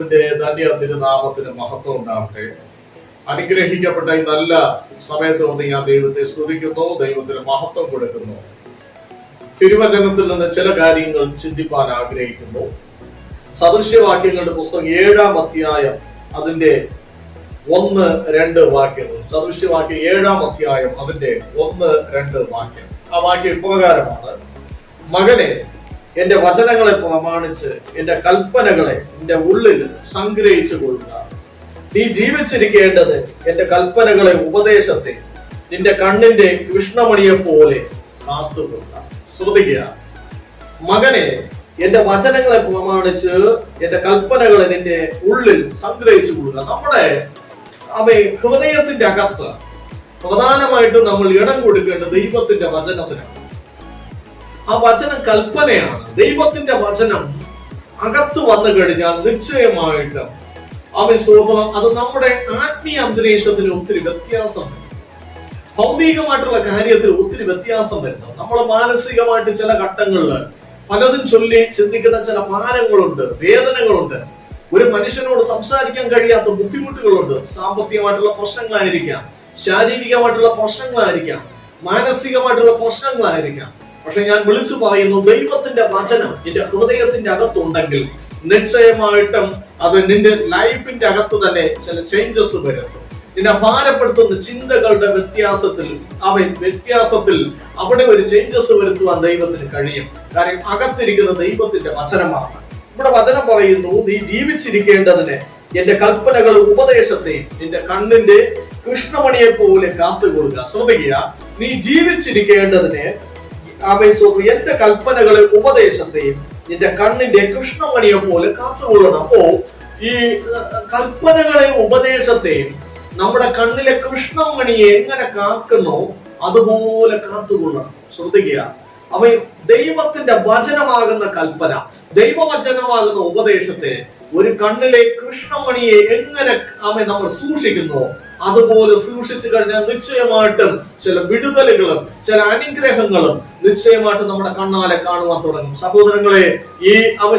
ധന്യ തിരുനാമത്തിന് മഹത്വം ഉണ്ടാവട്ടെ. അനുഗ്രഹിക്കപ്പെട്ട ഈ നല്ല സമയത്ത് വന്ന് ഞാൻ ദൈവത്തെ സ്തുതിക്കുന്നു ദൈവത്തിന് മഹത്വം കൊടുക്കുന്നു. തിരുവചനത്തിൽ നിന്ന് ചില കാര്യങ്ങൾ ചിന്തിപ്പാൻ ആഗ്രഹിക്കുന്നു. സദൃശ്യവാക്യങ്ങളുടെ പുസ്തകം ഏഴാം അധ്യായം അതിന്റെ ഒന്ന് രണ്ട് വാക്യങ്ങൾ. സദൃശ്യവാക്യം ഏഴാം അധ്യായം അതിന്റെ ഒന്ന് രണ്ട് വാക്യം. ആ വാക്യം ഇപ്രകാരമാണ്. മകനെ എന്റെ വചനങ്ങളെ പ്രമാണിച്ച് എന്റെ കൽപ്പനകളെ എന്റെ ഉള്ളിൽ സംഗ്രഹിച്ചു കൊള്ളുക. നീ ജീവിച്ചിരിക്കേണ്ടത് എന്റെ കൽപ്പനകളെ ഉപദേശത്തെ നിന്റെ കണ്ണിന്റെ കൃഷ്ണമണിയെ പോലെ കാത്തുകൊള്ളുക. ശ്രദ്ധിക്കുക മകനെ എന്റെ വചനങ്ങളെ പ്രമാണിച്ച് എന്റെ കൽപ്പനകളെ നിന്റെ ഉള്ളിൽ സംഗ്രഹിച്ചു കൊള്ളുക. നമ്മുടെ അവ ഹൃദയത്തിന്റെ അകത്ത് പ്രധാനമായിട്ടും നമ്മൾ ഇടം കൊടുക്കേണ്ടത് ദൈവത്തിന്റെ വചനത്തിനാണ്. ആ വചനം കൽപ്പനയാണ്. ദൈവത്തിന്റെ വചനം അകത്ത് വന്നു കഴിഞ്ഞാൽ നിശ്ചയമായിട്ട് അവൻ സ്തോത്രം അത് നമ്മുടെ ആത്മീയ അന്തരീക്ഷത്തിന് ഒത്തിരി വ്യത്യാസം ഭൗതികമായിട്ടുള്ള കാര്യത്തിൽ ഒത്തിരി വ്യത്യാസം വരുന്നു. നമ്മൾ മാനസികമായിട്ട് ചില ഘട്ടങ്ങളിൽ പലതും ചൊല്ലി ചിന്തിക്കുന്ന ചില ഭാരങ്ങളുണ്ട് വേദനകളുണ്ട്. ഒരു മനുഷ്യനോട് സംസാരിക്കാൻ കഴിയാത്ത ബുദ്ധിമുട്ടുകളുണ്ട്. സാമ്പത്തികമായിട്ടുള്ള പ്രശ്നങ്ങളായിരിക്കാം ശാരീരികമായിട്ടുള്ള പ്രശ്നങ്ങളായിരിക്കാം മാനസികമായിട്ടുള്ള പ്രശ്നങ്ങളായിരിക്കാം. പക്ഷെ ഞാൻ വിളിച്ചു പറയുന്നു ദൈവത്തിന്റെ വചനം നിന്റെ ഹൃദയത്തിന്റെ അകത്തുണ്ടെങ്കിൽ നിശ്ചയമായിട്ടും അത് നിന്റെ ലൈഫിന്റെ അകത്ത് തന്നെ ചില ചേഞ്ചസ് വരും. നിന്നെ ഭാരപ്പെടുത്തുന്ന ചിന്തകളുടെ വ്യത്യാസത്തിൽ അവൻ വ്യത്യാസത്തിൽ അവിടെ ഒരു ചേഞ്ചസ് വരുത്തുവാൻ ദൈവത്തിന് കഴിയും. കാര്യം അകത്തിരിക്കുന്ന ദൈവത്തിന്റെ വചനമാണ്. ഇവിടെ വചനം പറയുന്നു നീ ജീവിച്ചിരിക്കേണ്ടതിന് എന്റെ കൽപ്പനകൾ ഉപദേശത്തെ നിന്റെ കണ്ണിന്റെ കൃഷ്ണമണിയെ പോലെ കാത്തുകൊള്ളുക. ശ്രദ്ധിക്കുക നീ ജീവിച്ചിരിക്കേണ്ടതിന് സ്വന്തം എന്റെ കൽപ്പനകളെ ഉപദേശത്തെയും നിന്റെ കണ്ണിന്റെ കൃഷ്ണമണിയെ പോലെ കാത്തുകൊള്ളണം. അപ്പോ ഈ കൽപ്പനകളെ ഉപദേശത്തെയും നമ്മുടെ കണ്ണിലെ കൃഷ്ണമണിയെ എങ്ങനെ കാക്കുന്നോ അതുപോലെ കാത്തുകൊള്ളണം. ശ്രദ്ധിക്കുക. അവ ദൈവത്തിന്റെ വചനമാകുന്ന കൽപ്പന ദൈവവചനമാകുന്ന ഉപദേശത്തെ ഒരു കണ്ണിലെ കൃഷ്ണമണിയെ എങ്ങനെ അവൻ നമ്മൾ സൂക്ഷിക്കുന്നു അതുപോലെ സൂക്ഷിച്ചു കഴിഞ്ഞാൽ നിശ്ചയമായിട്ടും ചില വിടുതലുകളും ചില അനുഗ്രഹങ്ങളും നിശ്ചയമായിട്ടും നമ്മുടെ കണ്ണാലെ കാണുവാൻ തുടങ്ങും. സഹോദരങ്ങളെ ഈ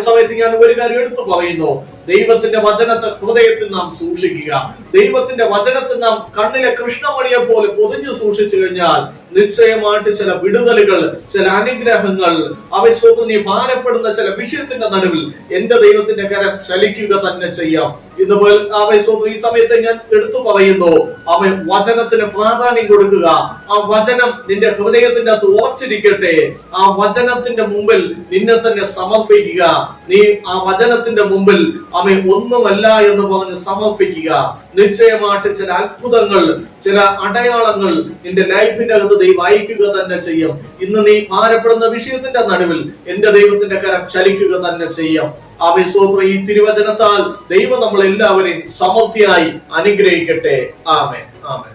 സമയത്ത് ഞാൻ ഒരു കാര്യം എടുത്തു പറയുന്നു. ദൈവത്തിന്റെ വചനത്തെ ഹൃദയത്തിൽ നാം സൂക്ഷിക്കുക. ദൈവത്തിന്റെ വചനത്തിൽ നാം കണ്ണിലെ കൃഷ്ണമണിയെ പോലെ പൊതിഞ്ഞു സൂക്ഷിച്ചു കഴിഞ്ഞാൽ നിശ്ചയമായിട്ട് ചില വിടുതലുകൾ ചില അനുഗ്രഹങ്ങൾ അവ സ്വന്തം നീ ഭാരപ്പെടുന്ന ചില വിഷയത്തിന്റെ നടുവിൽ എന്റെ ദൈവത്തിന്റെ കരം ചലിക്കുക തന്നെ ചെയ്യാം. ഇതുപോലെ അവൻ ഈ സമയത്ത് ഞാൻ എടുത്തു പറയുന്നു. と അവൻ വചനത്തിന് പ്രാധാന്യം കൊടുക്കുക. ആ വചനം നിന്റെ ഹൃദയത്തിന്റെ അകത്ത് ഉറച്ചിരിക്കട്ടെ. ആ വചനത്തിന്റെ മുമ്പിൽ നിന്നെ തന്നെ സമർപ്പിക്കുക. നീ ആ വചനത്തിന്റെ മുമ്പിൽ അവൻ ഒന്നുമല്ല എന്ന് പറഞ്ഞ് സമർപ്പിക്കുക. നിശ്ചയമായിട്ട് ചില അത്ഭുതങ്ങൾ ചില അടയാളങ്ങൾ നിന്റെ ലൈഫിന്റെ അകത്ത് ദൈവം അയക്കുക തന്നെ ചെയ്യും. ഇന്ന് നീ ഭാരപ്പെടുന്ന വിഷയത്തിന്റെ നടുവിൽ എന്റെ ദൈവത്തിന്റെ കരം ചലിക്കുക തന്നെ ചെയ്യും. ആമേ സ്തോത്രം ഈ തിരുവചനത്താൽ ദൈവം നമ്മളെല്ലാവരെയും സമൃദ്ധിയായി അനുഗ്രഹിക്കട്ടെ. ആമേ ആമേ